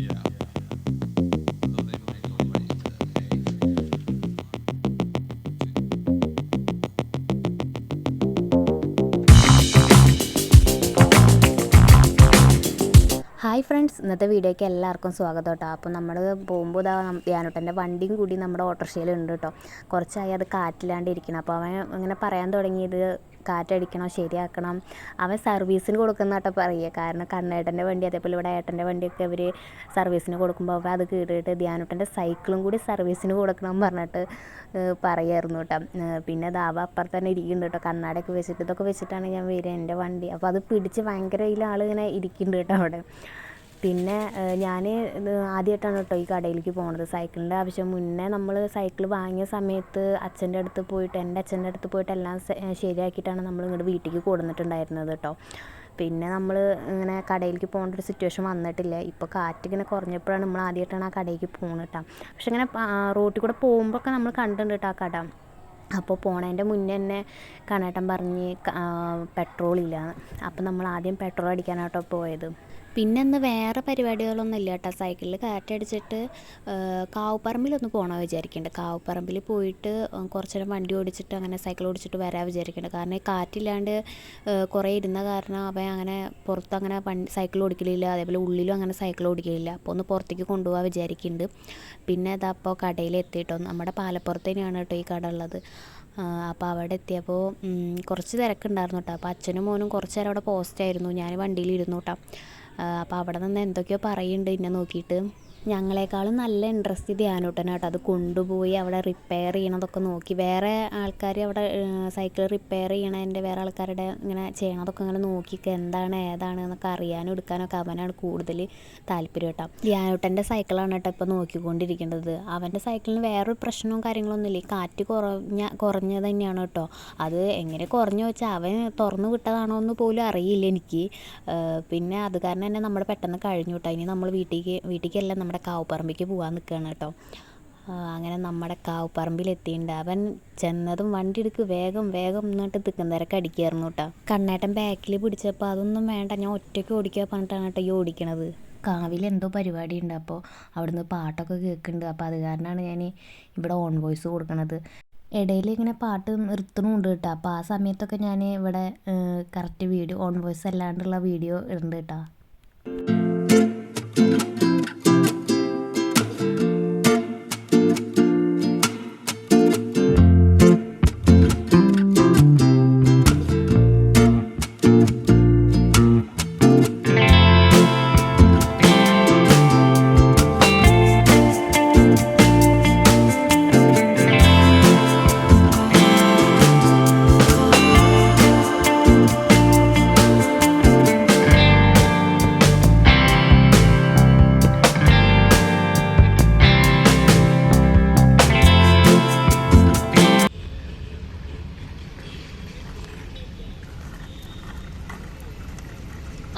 Yeah. Hi friends ഇന്നത്തെ വീഡിയോയ്ക്ക് എല്ലാവർക്കും സ്വാഗതം കേട്ടോ. അപ്പോൾ നമ്മൾ പോകുമ്പോൾ ഇതാ ധ്യാനോട്ടന്റെ വണ്ടിയും കൂടി നമ്മുടെ ഓട്ടോറിക്ഷയിലുണ്ട് കേട്ടോ. കുറച്ചായി അത് കാറ്റില്ലാണ്ടിരിക്കണം അപ്പോൾ അവൻ ഇങ്ങനെ പറയാൻ തുടങ്ങിയത് കാറ്റടിക്കണം ശരിയാക്കണം? അവൻ സർവീസിന് കൊടുക്കുന്ന കേട്ടോ പറയുക. കാരണം കണ്ണേട്ടന്റെ വണ്ടി അതേപോലെ ഇവിടെ ഏട്ടന്റെ വണ്ടിയൊക്കെ അവർ സർവീസിന് കൊടുക്കുമ്പോൾ അവൻ അത് കീറിയിട്ട് ധ്യാനോട്ടന്റെ സൈക്കിളും കൂടി സർവീസിന് കൊടുക്കണം പറഞ്ഞിട്ട് പറയായിരുന്നു കേട്ടോ. പിന്നെ ദാവ അപ്പുറത്ത് തന്നെ ഇരിക്കുന്നുണ്ട് കേട്ടോ. കണ്ണാടൊക്കെ വെച്ചിട്ട് ഇതൊക്കെ വെച്ചിട്ടാണ് ഞാൻ വരിക എന്റെ വണ്ടി. അപ്പോൾ അത് പിടിച്ച് ഭയങ്കര ഇതിൽ ആൾ ഇങ്ങനെ ഇരിക്കുന്നുണ്ട് കേട്ടോ അവിടെ. പിന്നെ ഞാൻ ആദ്യമായിട്ടാണ് കേട്ടോ ഈ കടയിലേക്ക് പോണത്. സൈക്കിളിന്റെ ആവശ്യം. മുന്നേ നമ്മൾ സൈക്കിൾ വാങ്ങിയ സമയത്ത് അച്ഛന്റെ അടുത്ത് പോയിട്ട് എന്റെ അച്ഛന്റെ അടുത്ത് പോയിട്ട് എല്ലാം ശരിയാക്കിയിട്ടാണ് നമ്മൾ ഇങ്ങോട്ട് വീട്ടിലേക്ക് കൊടുന്നിട്ടുണ്ടായിരുന്നത് കേട്ടോ. പിന്നെ നമ്മൾ ഇങ്ങനെ കടയിലേക്ക് പോകേണ്ട ഒരു സിറ്റുവേഷൻ വന്നിട്ടില്ല. ഇപ്പോൾ കാറ്റ് ഇങ്ങനെ കുറഞ്ഞപ്പോഴാണ് നമ്മൾ ആദ്യമായിട്ടാണ് ആ കടയിലേക്ക് പോകുന്നത് കേട്ടോ. പക്ഷെ ഇങ്ങനെ റോട്ടിൽ കൂടെ പോകുമ്പോഴൊക്കെ നമ്മൾ കണ്ടിട്ടുണ്ട് കേട്ടോ ആ കട. അപ്പോൾ പോണതിന്റെ മുന്നേ തന്നെ കണ്ണേട്ടൻ പറഞ്ഞ് പെട്രോൾ ഇല്ല അപ്പോൾ നമ്മൾ ആദ്യം പെട്രോൾ അടിക്കാനാട്ടോ പോയത്. പിന്നെ ഇന്ന് വേറെ പരിപാടികളൊന്നും ഇല്ല കേട്ടോ സൈക്കിളിൽ കാറ്റടിച്ചിട്ട് കാവുപ്പറമ്പിലൊന്ന് പോകണമെന്ന് വിചാരിക്കുന്നുണ്ട് കാവുപ്പറമ്പിൽ പോയിട്ട് കുറച്ച് നേരം വണ്ടി ഓടിച്ചിട്ട് അങ്ങനെ സൈക്കിൾ ഓടിച്ചിട്ട് വരാൻ വിചാരിക്കുന്നുണ്ട് കാരണം ഈ കാറ്റില്ലാണ്ട് കുറേ ഇരുന്ന കാരണം അവൻ അങ്ങനെ പുറത്ത് അങ്ങനെ സൈക്കിൾ ഓടിക്കലില്ല. അതേപോലെ ഉള്ളിലും അങ്ങനെ സൈക്കിൾ ഓടിക്കലില്ല. അപ്പോൾ ഒന്ന് പുറത്തേക്ക് കൊണ്ടുപോകാൻ വിചാരിക്കുന്നുണ്ട് പിന്നെ അതപ്പോൾ കടയിൽ എത്തിയിട്ടോ. നമ്മുടെ പാലപ്പുറത്ത് തന്നെയാണ് കേട്ടോ ഈ കട ഉള്ളത്. അപ്പോൾ അവിടെ എത്തിയപ്പോൾ കുറച്ച് തിരക്കുണ്ടായിരുന്നു കേട്ടോ. അപ്പോൾ അച്ഛനും മോനും കുറച്ച് നേരം അവിടെ പോസ്റ്റായിരുന്നു ഞാൻ വണ്ടിയിൽ ഇരുന്നു കേട്ടോ. അപ്പോൾ അവിടെ നിന്ന് എന്തൊക്കെയോ പറയുന്നുണ്ട് എന്നെ നോക്കിയിട്ട് ഞങ്ങളെക്കാളും നല്ല ഇൻട്രസ്റ്റ് ധ്യാനൂട്ടനാണ് കേട്ടോ അത് കൊണ്ടുപോയി അവിടെ റിപ്പയർ ചെയ്യണതൊക്കെ നോക്കി. വേറെ ആൾക്കാർ അവിടെ സൈക്കിൾ റിപ്പയർ ചെയ്യണതിന്റെ വേറെ ആൾക്കാരുടെ ഇങ്ങനെ ചെയ്യണതൊക്കെ ഇങ്ങനെ നോക്കിയൊക്കെ എന്താണ് ഏതാണ് എന്നൊക്കെ അറിയാനും എടുക്കാനൊക്കെ അവനാണ് കൂടുതൽ താല്പര്യം കേട്ടോ ധ്യാനൂട്ടന്റെ സൈക്കിളാണ് കേട്ടോ ഇപ്പോൾ നോക്കിക്കൊണ്ടിരിക്കേണ്ടത് അവന്റെ സൈക്കിളിന് വേറൊരു പ്രശ്നവും കാര്യങ്ങളൊന്നുമില്ല. ഈ കാറ്റ് കുറഞ്ഞ കുറഞ്ഞത് തന്നെയാണ് കേട്ടോ. അത് എങ്ങനെ കുറഞ്ഞു വെച്ചാൽ അവൻ തുറന്നു വിട്ടതാണോ എന്ന് പോലും അറിയില്ല എനിക്ക്. പിന്നെ അത് കാരണം തന്നെ നമ്മൾ പെട്ടെന്ന് കഴിഞ്ഞു കേട്ടോ ഇനി നമ്മൾ വീട്ടിലേക്ക് വീട്ടിലേക്കല്ല നമ്മുടെ കാവുപറമ്പിക്ക് പോകാൻ നിൽക്കുകയാണ് കേട്ടോ. അങ്ങനെ നമ്മുടെ കാവുപ്പറമ്പിൽ എത്തിയിട്ടുണ്ട് അവൻ ചെന്നതും വണ്ടി എടുക്ക് വേഗം വേഗം എന്നിട്ട് തിക്കുന്നേരൊക്കെ അടിക്കായിരുന്നു കേട്ടോ. കണ്ണേട്ടൻ ബാക്കിൽ പിടിച്ചപ്പോൾ അതൊന്നും വേണ്ട ഞാൻ ഒറ്റയ്ക്ക് ഓടിക്കുക പറഞ്ഞിട്ടാണ് കേട്ടോ ഈ ഓടിക്കണത്. കാവിൽ എന്തോ പരിപാടി ഉണ്ട് അപ്പോൾ അവിടുന്ന് പാട്ടൊക്കെ കേൾക്കുന്നുണ്ട് അപ്പോൾ അത് കാരണമാണ് ഞാൻ ഇവിടെ ഓൺ വോയിസ് കൊടുക്കണത്. ഇടയിൽ ഇങ്ങനെ പാട്ട് നിർത്തണമുണ്ട് കേട്ടോ. അപ്പോൾ ആ സമയത്തൊക്കെ ഞാൻ ഇവിടെ കറക്റ്റ് വീഡിയോ ഓൺ വോയിസ് അല്ലാണ്ടുള്ള വീഡിയോ ഇടുന്നുണ്ട് കേട്ടോ.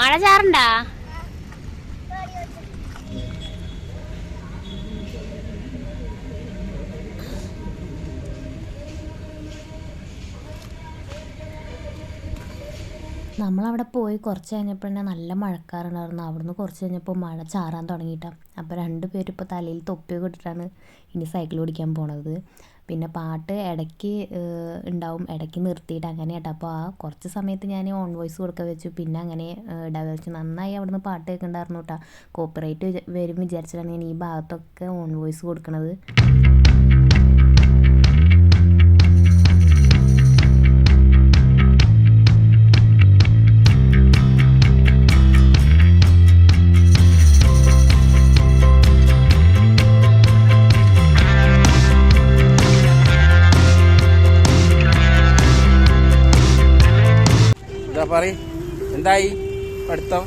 മഴ ചാറണ്ടാ? നമ്മളവിടെ പോയി കുറച്ച് കഴിഞ്ഞപ്പോൾ തന്നെ നല്ല മഴക്കാറുണ്ടായിരുന്നു. അവിടുന്ന് കുറച്ച് കഴിഞ്ഞപ്പോൾ മഴ ചാറാൻ തുടങ്ങിയിട്ടാണ് അപ്പോൾ രണ്ട് പേരും ഇപ്പോൾ തലയിൽ തൊപ്പിയൊക്കെ ഇട്ടിട്ടാണ് ഇനി സൈക്കിൾ ഓടിക്കാൻ പോണത്. പിന്നെ പാട്ട് ഇടയ്ക്ക് ഉണ്ടാവും. ഇടയ്ക്ക് നിർത്തിയിട്ട് അങ്ങനെ കേട്ടോ. അപ്പോൾ ആ കുറച്ച് സമയത്ത് ഞാൻ ഓൺ വോയിസ് കൊടുക്കാൻ വെച്ചു. പിന്നെ അങ്ങനെ ഇടാതെ വെച്ചു. നന്നായി അവിടുന്ന് പാട്ട് കേൾക്കണ്ടായിരുന്നു കേട്ടോ. കോപ്പറേറ്റ് വരും വിചാരിച്ചിട്ടാണ് ഞാൻ ഈ ഭാഗത്തൊക്കെ ഓൺ വോയിസ് കൊടുക്കണത്. എന്തായി പഠിത്തം?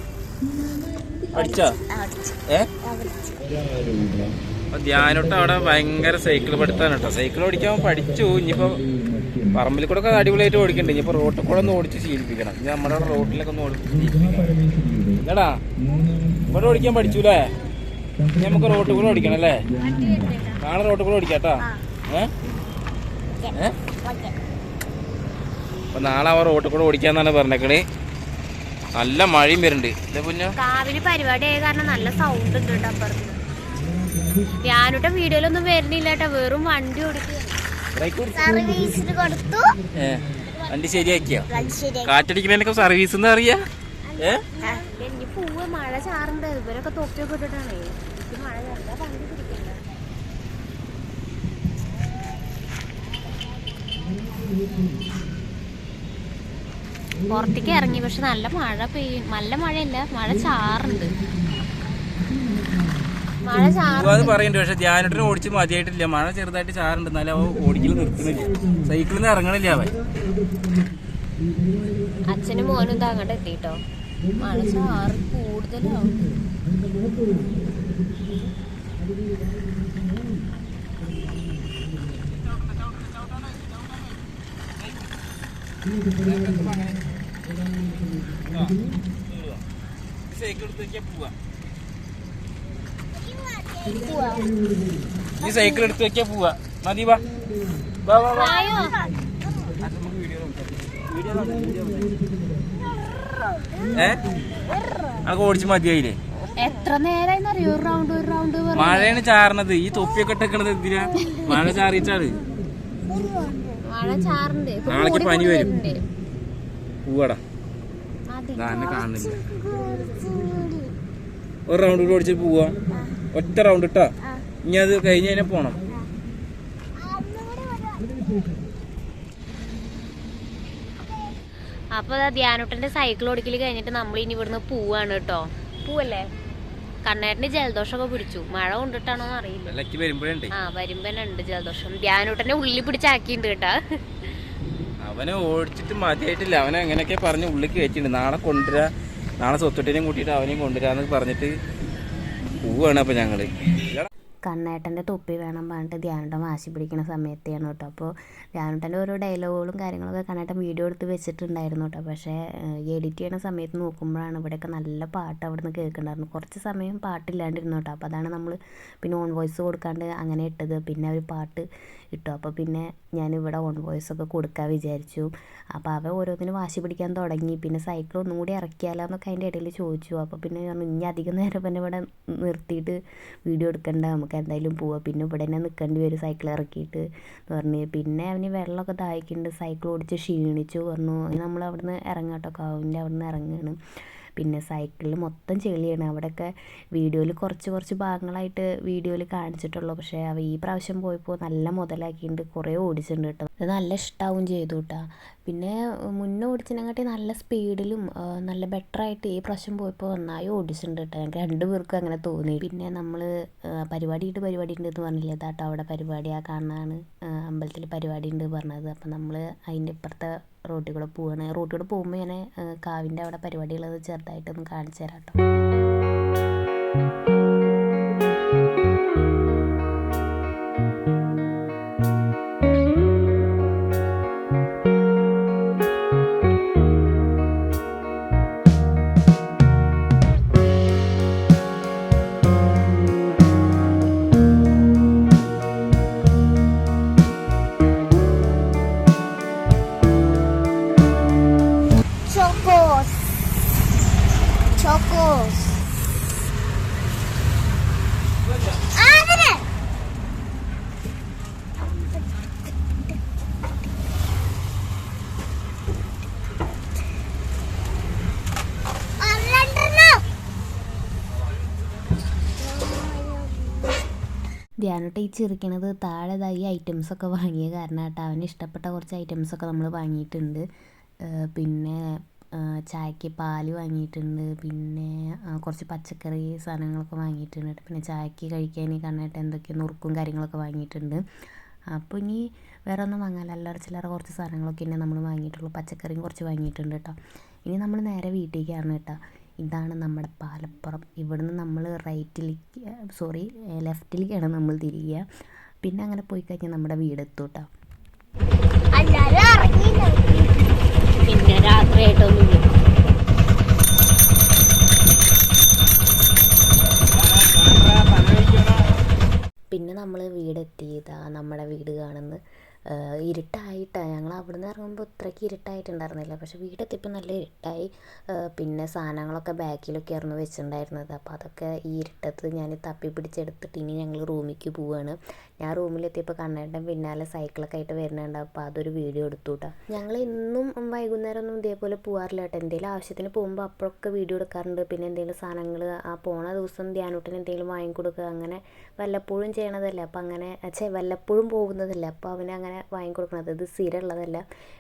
പഠിച്ചോ? ഏ? അപ്പൊ ധ്യാനോട്ട് അവിടെ ഭയങ്കര സൈക്കിൾ പഠിത്താണ് കേട്ടോ. സൈക്കിൾ ഓടിക്കാൻ പഠിച്ചു. ഇനിയിപ്പോ പറമ്പിൽ കൂടെ ഒക്കെ അടിപൊളിയായിട്ട് ഓടിക്കണ്ടേ. ഇനിയിപ്പോ റോട്ടിൽ കൂടെ ഒന്ന് ഓടിച്ച് ശീലിപ്പിക്കണം. ഇനി നമ്മുടെ അവിടെ റോട്ടിലൊക്കെ ഒന്ന് ഓടിച്ച് ഇല്ലടാ ഇവിടെ ഓടിക്കാൻ പഠിച്ചൂലേ? ഇനി നമുക്ക് റോട്ടിൽ കൂടെ ഓടിക്കണം അല്ലേ? നാളെ റോട്ടിൽ കൂടെ ഓടിക്കാട്ടാ ഏ? ഏ? അപ്പൊ നാളെ അവർ റോട്ടിൽ കൂടെ ഓടിക്കാന്നാണ് പറഞ്ഞേക്കണേ. നല്ല മഴയും വരുന്നുണ്ട്. കാവിന് പരിപാടി ആയ കാരണം നല്ല സൗണ്ട് ഉണ്ട് കേട്ടോ അപ്പുറത്ത്. ഞാനിട്ട വീഡിയോയിലൊന്നും വരുന്നില്ല കേട്ടോ. വെറും വണ്ടി കൊടുത്തു. വണ്ടി ശരിയാക്കിയോ? കാറ്റടിക്കുന്ന കാറ്റടിക്കുന്നതിനൊക്കെ സർവീസ് എന്ന് അറിയാ? ഏ? എനിക്ക് പൂവ് മഴ ചാറുണ്ട്. ഇവരൊക്കെ തൊപ്പിയൊക്കെ ഇട്ടിട്ടാണ്. മഴ ചാറുണ്ട് വണ്ടി പിടിക്കണ്ട. പുറത്തേക്ക് ഇറങ്ങി. പക്ഷെ നല്ല മഴ പെയ്യും നല്ല മഴയല്ല മഴ ചാറുണ്ട്. മഴ പറയുന്നുണ്ട് പക്ഷെ ധ്യാനത്തിന് ഓടിച്ച് മതിയായിട്ടില്ല. മഴ ചെറുതായിട്ട് ചാറുണ്ട്. എന്നാലും അവ ഓടിക്കൽ നിർത്തുന്നില്ല സൈക്കിളിൽ നിന്ന് ഇറങ്ങണില്ല അവൻ. അച്ഛനും മോനും ഇത് അങ്ങോട്ട് എത്തിട്ടോ. മഴ ചാറ് കൂടുതലാവും. ഈ സൈക്കിൾ എടുത്ത് വെക്കാൻ പോവാ. മതി വാ. വാ വാ നമുക്ക് വീഡിയോ വീഡിയോ ഏ? അതൊക്കെ ഓടിച്ച് മതിയായില്ലേ? എത്ര നേരമായി അറിയോ ഒരു റൗണ്ട് ഒരു റൗണ്ട് മഴയാണ് ചാറണത് ഈ തൊപ്പിയൊക്കെ ഇട്ടേക്കണത് എന്തിനാ? മഴ ചാറിയിട്ടാണ് നാളേക്ക് പനി വരും. പോവാടാ. മതി. കാണുന്നില്ല. ഒരു റൗണ്ട് കൂടി ഓടിച്ച് പോവാ. ഒറ്റ റൗണ്ട് ഇട്ടാ ഇനി അത് കഴിഞ്ഞ് കഴിഞ്ഞാൽ പോണം. അപ്പൊ ധ്യാനുട്ടന്റെ സൈക്കിൾ ഓടിക്കൽ കഴിഞ്ഞിട്ട് നമ്മൾ ഇനി ഇവിടുന്ന് പോവാണ് കേട്ടോ പോവല്ലേ? കണ്ണേട്ടന് ജലദോഷമൊക്കെ പിടിച്ചു. മഴ കൊണ്ടിട്ടാണോന്ന് അറിയില്ല. ആ വരുമ്പോ ഉണ്ട് ജലദോഷം. ധ്യാനുട്ടന്റെ ഉള്ളിൽ പിടിച്ചാക്കിണ്ട് കേട്ടാ. അവനെ ഓടിച്ചിട്ട് മതിയായിട്ടില്ല. അവനെ അങ്ങനെയൊക്കെ പറഞ്ഞ് ഉള്ളിൽ കയറ്റിയിട്ടുണ്ട് നാളെ കൊണ്ടുവരാ. നാളെ സ്വത്തുട്ടിനെയും കൂട്ടിയിട്ട് അവനെയും കൊണ്ടുവരാന്ന് പറഞ്ഞിട്ട് പോവാണ് അപ്പൊ ഞങ്ങൾ. കണ്ണേട്ടന്റെ തൊപ്പി വേണം പറഞ്ഞിട്ട് ധ്യാനുട്ടൻ വാശി പിടിക്കുന്ന സമയത്തെയാണ് കേട്ടോ. അപ്പോൾ ധ്യാനുട്ടന്റെ ഓരോ ഡയലോഗുകളും കാര്യങ്ങളൊക്കെ കണ്ണേട്ടൻ വീഡിയോ എടുത്ത് വെച്ചിട്ടുണ്ടായിരുന്നു കേട്ടോ. പക്ഷേ എഡിറ്റ് ചെയ്യുന്ന സമയത്ത് നോക്കുമ്പോഴാണ് ഇവിടെയൊക്കെ നല്ല പാട്ട് അവിടെ നിന്ന് കേൾക്കുന്നുണ്ടായിരുന്നു കുറച്ച് സമയം പാട്ടില്ലാണ്ടിരുന്നു കേട്ടോ. അപ്പോൾ അതാണ് നമ്മൾ പിന്നെ ഓൺ വോയിസ് കൊടുക്കാണ്ട് അങ്ങനെ ഇട്ടത്. പിന്നെ അവർ പാട്ട് ഇട്ടു അപ്പോൾ പിന്നെ ഞാൻ ഇവിടെ ഓൺ വോയിസ് ഒക്കെ കൊടുക്കാൻ വിചാരിച്ചു. അപ്പോൾ അവ ഓരോന്നിനും വാശി പിടിക്കാൻ തുടങ്ങി. പിന്നെ സൈക്കിൾ ഒന്നും കൂടി ഇറക്കിയാലോ എന്നൊക്കെ അതിന്റെ ഇടയിൽ ചോദിച്ചു. അപ്പോൾ പിന്നെ പറഞ്ഞു, ഇനി അധികം നേരം പിന്നെ ഇവിടെ നിർത്തിയിട്ട് വീഡിയോ എടുക്കണ്ട. നമുക്ക് എന്തായാലും പോവാം. പിന്നെ ഇവിടെ തന്നെ നിൽക്കേണ്ടി വരും സൈക്കിൾ ഇറക്കിയിട്ട്. എന്ന് പറഞ്ഞ്. പിന്നെ അവന് വെള്ളമൊക്കെ ദാഹിക്കുന്നുണ്ട്. സൈക്കിൾ ഓടിച്ച് ക്ഷീണിച്ചു. പറഞ്ഞു നമ്മൾ അവിടുന്ന് ഇറങ്ങാട്ടോ. കാവിന്റെ അവിടുന്ന് ഇറങ്ങുകയാണ് പിന്നെ സൈക്കിളിൽ മൊത്തം ചെളിയാണ്. അവിടെയൊക്കെ വീഡിയോയിൽ കുറച്ച് കുറച്ച് ഭാഗങ്ങളായിട്ട് വീഡിയോയിൽ കാണിച്ചിട്ടുള്ളൂ. പക്ഷേ അവ ഈ പ്രാവശ്യം പോയപ്പോൾ നല്ല മുതലാക്കിയിട്ടുണ്ട് കുറേ ഓടിച്ചിട്ടുണ്ട് കേട്ടോ. അത് നല്ല ഇഷ്ടാവും ചെയ്തു കേട്ടോ പിന്നെ മുന്നേ ഓടിച്ചതിനെക്കാട്ടി നല്ല സ്പീഡിലും നല്ല ബെറ്ററായിട്ട് ഈ പ്രാവശ്യം പോയപ്പോൾ നന്നായി ഓടിച്ചിട്ടുണ്ട് കേട്ടോ ഞങ്ങൾക്ക് രണ്ടുപേർക്കും അങ്ങനെ തോന്നി. പിന്നെ നമ്മൾ പരിപാടി ഉണ്ട് പരിപാടി ഉണ്ട് എന്ന് പറഞ്ഞില്ലേ താട്ടോ അവിടെ പരിപാടി കാണാനാണ് അമ്പലത്തിൽ പരിപാടി ഉണ്ട് പറഞ്ഞത്. അപ്പം നമ്മൾ അതിന്റെ ഇപ്പുറത്തെ റോട്ടിൽ കൂടെ പോവുകയാണ് റോട്ടിൽ കൂടെ പോകുമ്പോൾ ഇങ്ങനെ കാവിന്റെ അവിടെ പരിപാടികളത് ചെറുതായിട്ടൊന്ന് കാണിച്ചു തരാം കേട്ടോ ചോക്കോസ് അതിന് രണ്ടെണ്ണം ധ്യാനോട്ട് ഈ ചിരിക്കണത് താഴെതായി ഐറ്റംസൊക്കെ വാങ്ങിയ കാരണം കേട്ടോ അവന് ഇഷ്ടപ്പെട്ട കുറച്ച് ഐറ്റംസൊക്കെ നമ്മൾ വാങ്ങിയിട്ടുണ്ട്. പിന്നെ ചായക്ക് പാൽ വാങ്ങിയിട്ടുണ്ട്. പിന്നെ കുറച്ച് പച്ചക്കറി സാധനങ്ങളൊക്കെ വാങ്ങിയിട്ടുണ്ട്. പിന്നെ ചായക്ക് കഴിക്കാൻ കണ്ടിട്ട് എന്തൊക്കെയോ നുറുക്കും കാര്യങ്ങളൊക്കെ വാങ്ങിയിട്ടുണ്ട്. അപ്പോൾ ഇനി വേറെ ഒന്നും വാങ്ങാനില്ല. അല്ലറ ചില്ലറ കുറച്ച് സാധനങ്ങളൊക്കെ ഇനി നമ്മൾ വാങ്ങിയിട്ടുള്ളൂ. പച്ചക്കറിയും കുറച്ച് വാങ്ങിയിട്ടുണ്ട് കേട്ടോ ഇനി നമ്മൾ നേരെ വീട്ടിലേക്കാണ് കേട്ടോ ഇതാണ് നമ്മുടെ പാലപ്പുറം. ഇവിടുന്ന് നമ്മൾ റൈറ്റിലേക്ക് സോറി ലെഫ്റ്റിലേക്കാണ് നമ്മൾ തിരിയുക. പിന്നെ അങ്ങനെ പോയി കഴിഞ്ഞാൽ നമ്മുടെ വീടെത്തും കേട്ടോ എല്ലാരും രാത്രിയായിട്ടൊന്നും പിന്നെ പിന്നെ നമ്മൾ വീടെത്തിയതാ നമ്മുടെ വീട് കാണുന്നത് ഇരുട്ടായിട്ടാണ് ഞങ്ങൾ അവിടെ നിന്ന് ഇറങ്ങുമ്പോൾ ഇത്രയ്ക്ക് ഇരുട്ടായിട്ടുണ്ടായിരുന്നില്ല. പക്ഷേ വീടെത്തിയപ്പോൾ നല്ല ഇരുട്ടായി. പിന്നെ സാധനങ്ങളൊക്കെ ബാക്കിലൊക്കെ ആയിരുന്നു വെച്ചിട്ടുണ്ടായിരുന്നത്. അപ്പോൾ അതൊക്കെ ഈ ഇരുട്ടത്ത് ഞാൻ തപ്പി പിടിച്ചെടുത്തിട്ട് ഇനി ഞങ്ങൾ റൂമിലേക്ക് പോവുകയാണ് ഞാൻ റൂമിലെത്തിയപ്പോൾ കണ്ണേട്ടൻ പിന്നാലെ സൈക്കിളൊക്കെ ആയിട്ട് വരുന്നുണ്ട്. അപ്പോൾ അതൊരു വീഡിയോ എടുത്തു കേട്ടോ ഞങ്ങൾ ഇന്നും വൈകുന്നേരം ഒന്നും ഇതേപോലെ പോകാറില്ല കേട്ടോ എന്തെങ്കിലും ആവശ്യത്തിന് പോകുമ്പോൾ അപ്പോഴൊക്കെ വീഡിയോ എടുക്കാറുണ്ട്. പിന്നെ എന്തെങ്കിലും സാധനങ്ങൾ ആ പോണ ദിവസം ധ്യാനൂട്ടിന് എന്തെങ്കിലും വാങ്ങിക്കൊടുക്കുക അങ്ങനെ വല്ലപ്പോഴും ചെയ്യണതല്ലേ. അപ്പോൾ അങ്ങനെ ചേ വല്ലപ്പോഴും പോകുന്നതല്ലേ. അപ്പോൾ അവന് അങ്ങനെ വാങ്ങിക്കൊടുക്കണത്. ഇത് സ്ഥിരം ഉള്ളതല്ല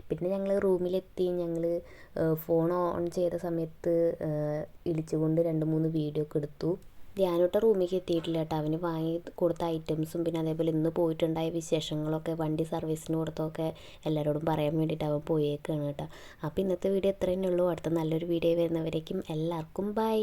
പിന്നെ ഞങ്ങൾ റൂമിലെത്തി ഞങ്ങൾ ഫോൺ ഓൺ ചെയ്ത സമയത്ത് ഇടിച്ചുകൊണ്ട് രണ്ട് മൂന്ന് വീഡിയോ ഒക്കെ എടുത്തു. ധ്യാനോട്ട റൂമിലേക്ക് എത്തിയിട്ടില്ല കേട്ടോ. അവന് വാങ്ങി കൊടുത്ത ഐറ്റംസും പിന്നെ അതേപോലെ ഇന്ന് പോയിട്ടുണ്ടായ വിശേഷങ്ങളൊക്കെ വണ്ടി സർവീസിന് കൊടുത്തൊക്കെ എല്ലാവരോടും പറയാൻ വേണ്ടിയിട്ട് അവൻ പോയേക്കാണ് കേട്ടോ. അപ്പോൾ ഇന്നത്തെ വീഡിയോ ഇത്രയേ ഉള്ളൂ. അടുത്ത നല്ലൊരു വീഡിയോ വരുന്നവരേക്കും എല്ലാവർക്കും ബൈ